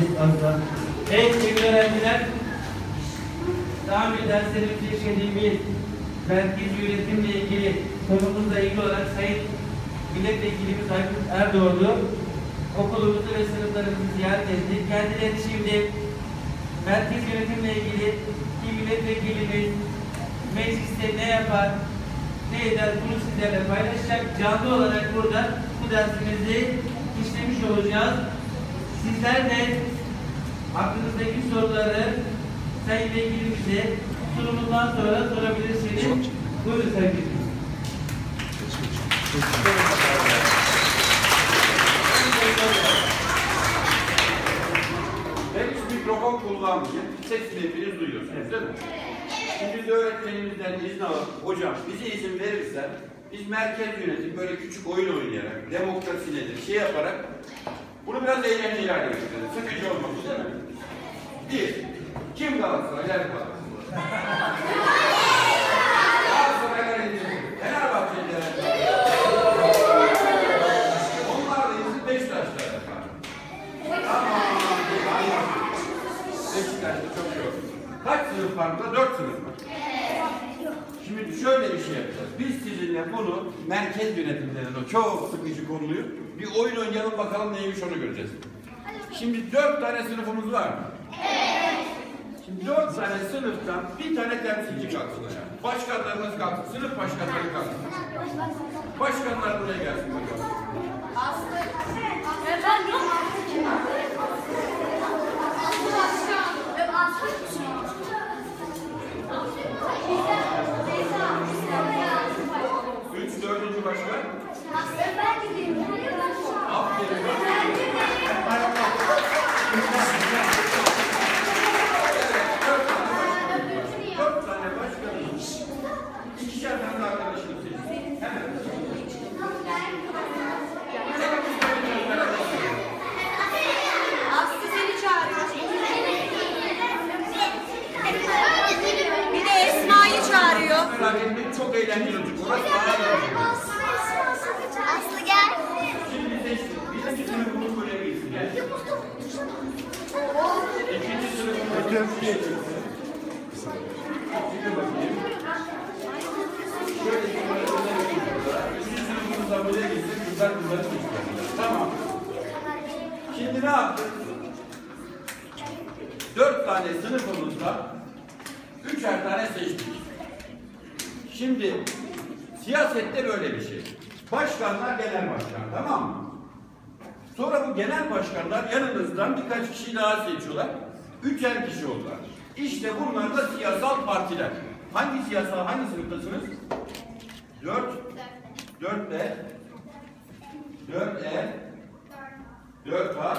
fazla. Evet sevgili öğrenciler, daha önce derslerimizde işlediğimiz merkez yönetimle ilgili konumuzla ilgili olarak Sayın Milletvekilimiz Aykut Erdoğdu okulumuzu ve sınıflarımızı ziyaret etti. Kendileri şimdi merkez yönetimle ilgili ki milletvekilimiz mecliste ne yapar, ne eder bunu sizlerle paylaşacak. Canlı olarak burada bu dersimizi işlemiş olacağız. Sizler de aklınızdaki soruları Sayın Vekilimize sunumundan sonra sorabilirsiniz. Buyurun Sayın Vekilim. Ben hiç mikrofon kullanmayayım. Sesini hepiniz duyuyorsunuz değil mi? Şimdi biz öğretmenimizden izin alıp, hocam bize izin verirsen biz merkez yönetim böyle küçük oyun oynayarak, demokrasi nedir, şey yaparak bunu biraz eğlenceli hale getirelim. Sıkıcı değil mi? Bir, kim Galatasaray, yer Galatasaray. Galatasaraylar edildi. Fenerbahçeliler Onlar da yazık Beşiktaşlar efendim. Tamam. Beşiktaş'ta çok yok. Kaç sınıf var burada? Dört sınıf var. Şimdi şöyle bir şey yapacağız. Biz sizinle bunu merkez yönetimlerinin o çok sıkıcı konuyu bir oyun oynayalım bakalım neymiş onu göreceğiz. Şimdi dört tane sınıfımız var mı? Şimdi dört tane sınıftan bir tane temsilci kalksın ya. Başkanlarımız kalksın. Sınıf başkanları kalksın. Başkanlar buraya gelsin bakalım. Üç, dördüncü başkan. Aferin. Dört tane başkanımız. İkişer tane de arkadaşını seçsin. Hemen. Aslı seni çağırıyor. Bir de Esma'yı Merak etmeyin çok eğlenceli olacak. Orası daha eğlenceli. Aslı gel. Şimdi seçtim. Birinci sınıfımız buraya gitsin. Gel. İkinci sınıfımız buraya gitsin. Şimdi bakayım. Şöyle şunları buraya gitsin. Üçüncü sınıfımız da buraya gitsin. Kızlar kızları seçtiler. Tamam. Şimdi ne yaptık? Dört tane sınıfımızda üçer tane seçtik. Şimdi siyasette böyle bir şey. Başkanlar genel başkan tamam mı? Sonra bu genel başkanlar yanınızdan birkaç kişi daha seçiyorlar. Üçer kişi oldular. İşte bunlar da siyasal partiler. Hangi siyasal, hangi sınıftasınız? Dört. Dört B. Dört E. Dört A.